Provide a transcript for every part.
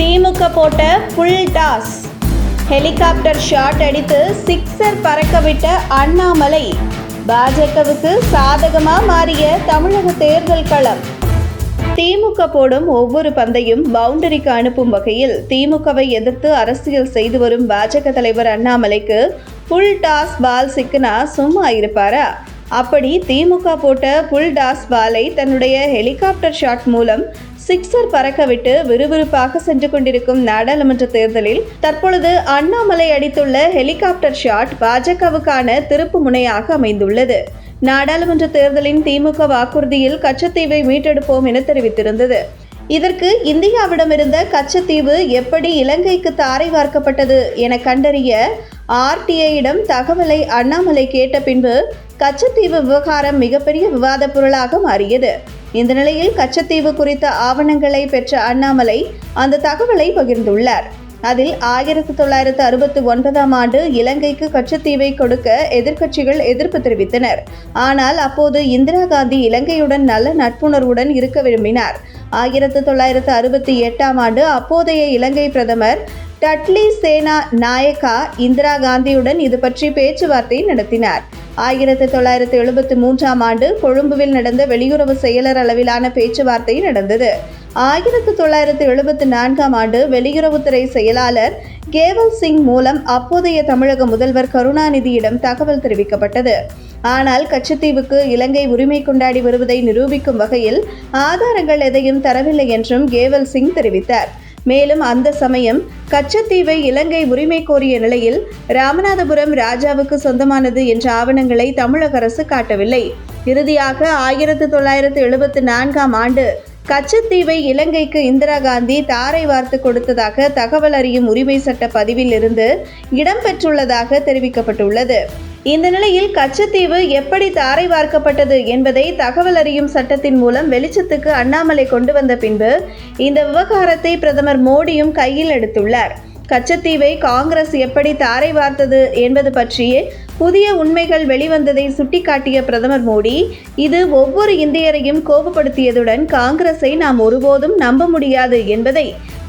திமுக போட்ட full toss helicopter shot அடித்து sixer பறக்கவிட்ட அண்ணாமலை. பாஜகவுக்கு சாதகமா மாறிய தமிழக தேர்தல் களம். திமுக போடும் ஒவ்வொரு பந்தையும் பவுண்டரிக்கு அனுப்பும் வகையில் திமுகவை எதிர்த்து அரசியல் செய்து வரும் பாஜக தலைவர் அண்ணாமலைக்கு புல் டாஸ் பால் சிக்குனா சும்மா இருப்பாரா? அப்படி திமுக போட்ட புல் டாஸ் பாலை தன்னுடைய ஹெலிகாப்டர் ஷாட் மூலம் சிக்ஸர் பறக்கவிட்டு விறுவிறுப்பாக சென்று கொண்டிருக்கும் நாடாளுமன்ற தேர்தலில் தற்பொழுது அண்ணாமலை அடித்துள்ள ஹெலிகாப்டர் ஷாட் பாஜகவுக்கான திருப்பு முனையாக அமைந்துள்ளது. நாடாளுமன்ற தேர்தலின் திமுக வாக்குறுதியில் கச்சத்தீவை மீட்டெடுப்போம் என தெரிவித்திருந்தது. இதற்கு இந்தியாவிடமிருந்த கச்சத்தீவு எப்படி இலங்கைக்கு தாரை வார்க்கப்பட்டது என கண்டறிய ஆர்டிஐயிடம் தகவலை அண்ணாமலை கேட்ட பின்பு கச்சத்தீவு விவகாரம் மிகப்பெரிய விவாத பொருளாக மாறியது. இந்த நிலையில் கச்சத்தீவு குறித்த ஆவணங்களை பெற்ற அண்ணாமலை அந்த தகவலை பகிர்ந்துள்ளார். அதில் ஆயிரத்தி தொள்ளாயிரத்து அறுபத்தி ஒன்பதாம் ஆண்டு இலங்கைக்கு கச்சத்தீவை கொடுக்க எதிர்க்கட்சிகள் எதிர்ப்பு தெரிவித்தனர். ஆனால் அப்போது இந்திரா காந்தி இலங்கையுடன் நல்ல நட்புணர்வுடன் இருக்க விரும்பினார். ஆயிரத்து தொள்ளாயிரத்து அறுபத்தி எட்டாம் ஆண்டு அப்போதைய இலங்கை பிரதமர் டட்லி சேனா நாயக்கா இந்திரா காந்தியுடன் இது பற்றி பேச்சுவார்த்தை நடத்தினார். ஆயிரத்தி தொள்ளாயிரத்து எழுபத்தி மூன்றாம் ஆண்டு கொழும்புவில் நடந்த வெளியுறவு செயலர் அளவிலான பேச்சுவார்த்தை நடந்தது. ஆயிரத்தி தொள்ளாயிரத்து எழுபத்தி நான்காம் ஆண்டு வெளியுறவுத்துறை செயலாளர் கேவல் சிங் மூலம் அப்போதைய தமிழக முதல்வர் கருணாநிதியிடம் தகவல் தெரிவிக்கப்பட்டது. ஆனால் கச்சத்தீவுக்கு இலங்கை உரிமை கொண்டாடி வருவதை நிரூபிக்கும் வகையில் ஆதாரங்கள் எதையும் தரவில்லை என்றும் கேவல் சிங் தெரிவித்தார். மேலும் அந்த சமயம் கச்சத்தீவை இலங்கை உரிமை கோரிய நிலையில் ராமநாதபுரம் ராஜாவுக்கு சொந்தமானது என்ற ஆவணங்களை தமிழக அரசு காட்டவில்லை. இறுதியாக ஆயிரத்து தொள்ளாயிரத்து எழுபத்து நான்காம் ஆண்டு கச்சத்தீவை இலங்கைக்கு இந்திரா காந்தி தாரை வார்த்து கொடுத்ததாக தகவல் அறியும் உரிமை சட்ட பதிவில் இருந்து இடம்பெற்றுள்ளதாக தெரிவிக்கப்பட்டுள்ளது. இந்த நிலையில் கச்சத்தீவு எப்படி தாரை வார்க்கப்பட்டது என்பதை தகவல் அறியும் சட்டத்தின் மூலம் வெளிச்சத்துக்கு அண்ணாமலை கொண்டு வந்த பின்பு இந்த விவகாரத்தை பிரதமர் மோடியும் கையில் எடுத்துள்ளார். கச்சத்தீவை காங்கிரஸ் எப்படி தாரை வார்த்தது என்பது பற்றிய புதிய உண்மைகள் வெளிவந்ததை சுட்டிக்காட்டிய பிரதமர் மோடி இது ஒவ்வொரு இந்தியரையும் கோபப்படுத்தியதுடன் காங்கிரஸை நாம் ஒருபோதும் நம்ப முடியாது என்பதை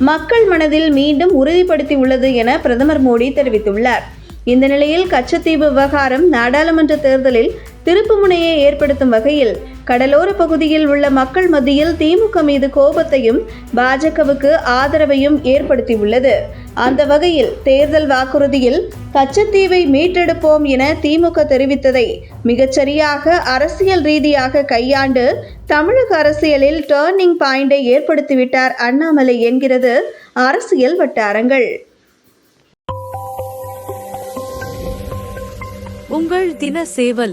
மக்கள் மனதில் மீண்டும் உறுதிப்படுத்தியுள்ளது என பிரதமர் மோடி தெரிவித்துள்ளார். இந்த நிலையில் கச்சத்தீவு விவகாரம் நாடாளுமன்ற தேர்தலில் திருப்புமுனையை ஏற்படுத்தும் வகையில் கடலோர பகுதியில் உள்ள மக்கள் மத்தியில் திமுக மீது கோபத்தையும் பாஜகவுக்கு ஆதரவையும் ஏற்படுத்தியுள்ளது. அந்த வகையில் தேர்தல் வாக்குறுதியில் கச்சத்தீவை மீட்டெடுப்போம் என திமுக தெரிவித்ததை மிகச்சரியாக அரசியல் ரீதியாக கையாண்டு தமிழக அரசியலில் டேர்னிங் பாயிண்டை ஏற்படுத்திவிட்டார் அண்ணாமலை என்கிறது அரசியல் வட்டாரங்கள். உங்கள் தின சேவல்